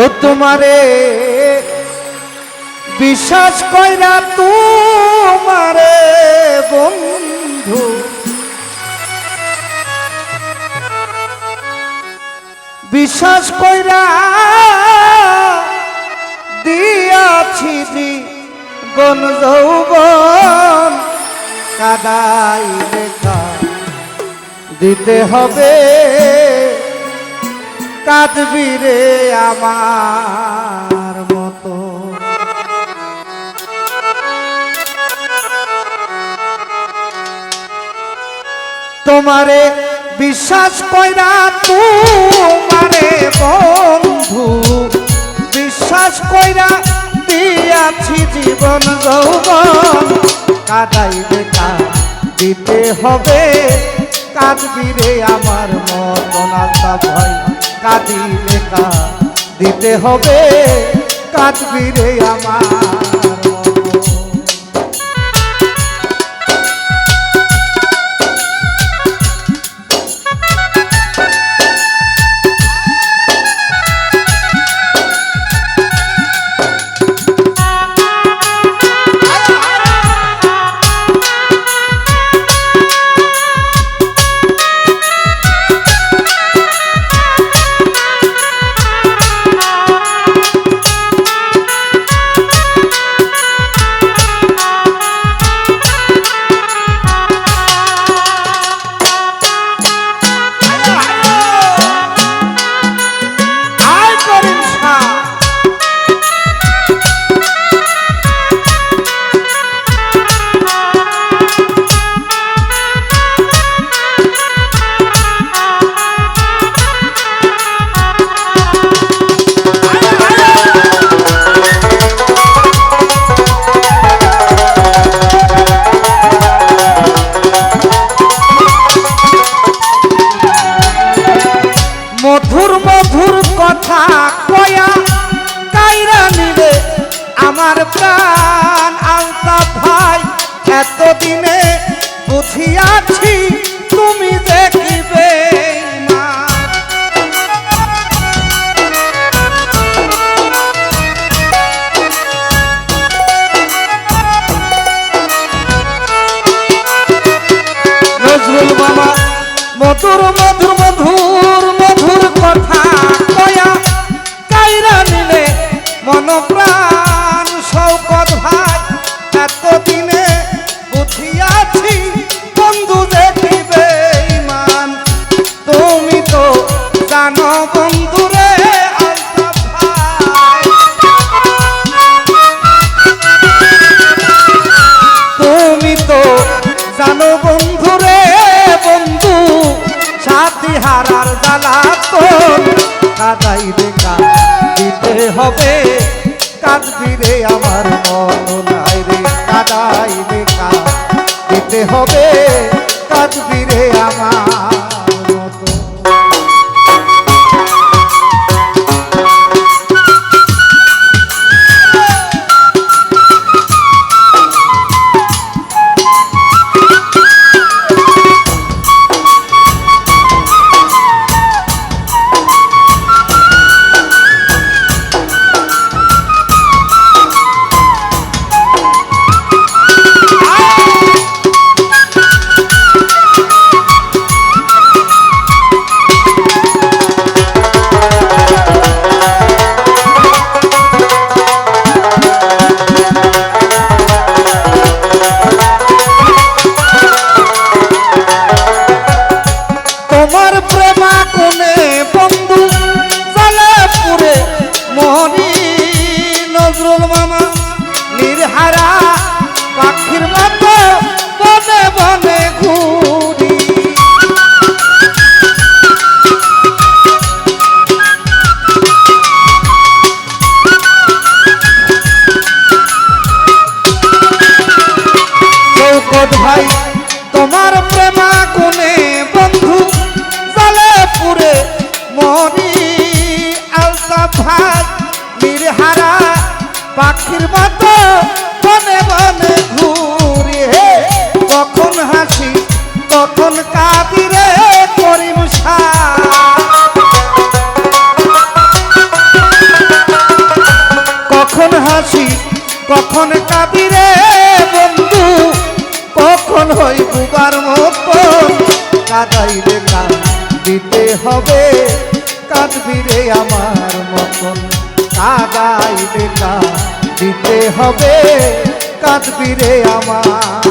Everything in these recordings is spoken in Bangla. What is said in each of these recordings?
ও তোমারে, বিশ্বাস কইরা তোমারে বন্ধু। বিশ্বাস কইরা দিয়াছি জীবন যৌবন, কাদাই লেখা দিতে হবে। কাঁদবি রে আমার মতো। তোমারে বিশ্বাস কইরা তোমারে বন্ধু, বিশ্বাস কইরা দিয়াছি জীবন যৌবন। কাদাই বেকা দিতে হবে কাঁদবি রে আমার মতন আশা ভয় কাঁদি কা দিতে হবে। কাঁদবি রে আমার। আছি সাথী জ্বালা তো কাদাই রে দিতে হবে। কাঁদবি রে আমার মন নাই রে। কাদাই রে দিতে হবে। কাঁদবি রে আমার শকত ভাই। তোমার প্রেমা কোনে বন্ধু জালে পুরে মনি আলতা ভাই। নিরহারা পাখির মতো মনে বনে ঘুরি হে। কখন হাসি, কখন কাঁদিরে করিম কখন হাসি, কখন কাঁদিরে বন্ধু কখন হই বুবার মতন কাদাইলে কান দিতে হবে, কাঁদবি রে আমার মতন। কাদাইলে কান দিতে হবে, কাঁদবি রে আমার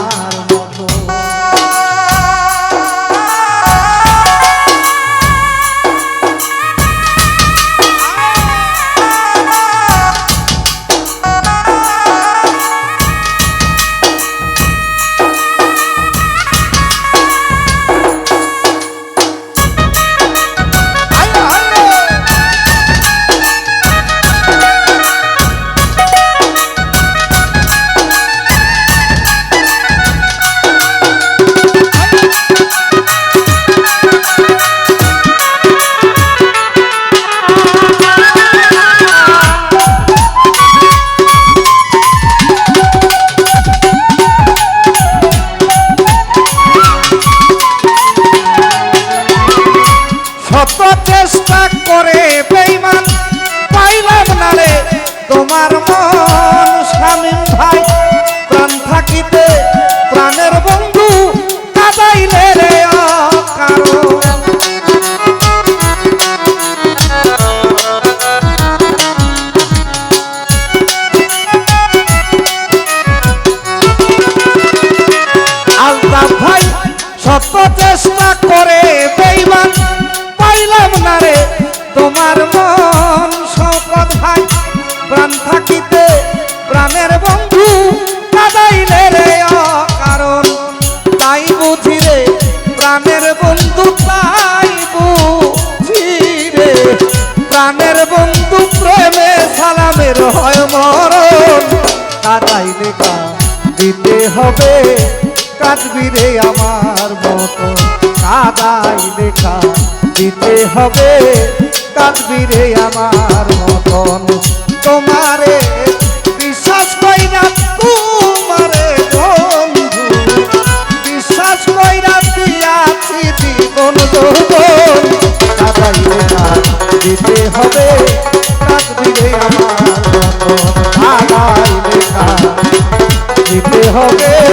সালামের হয় মরণ। কাদাইলে কা দিতে হবে কাঁদবি রে আমার মতো। কাদাই লেখা, দিতে হবে কাঁদবি রে আমার মতন। তোমারে বিশ্বাস কইরা তোমারে বন্ধু। বিশ্বাস কইরা দিয়াছি জীবন যৌবন। কাদাই লেখা, দিতে হবে হবে।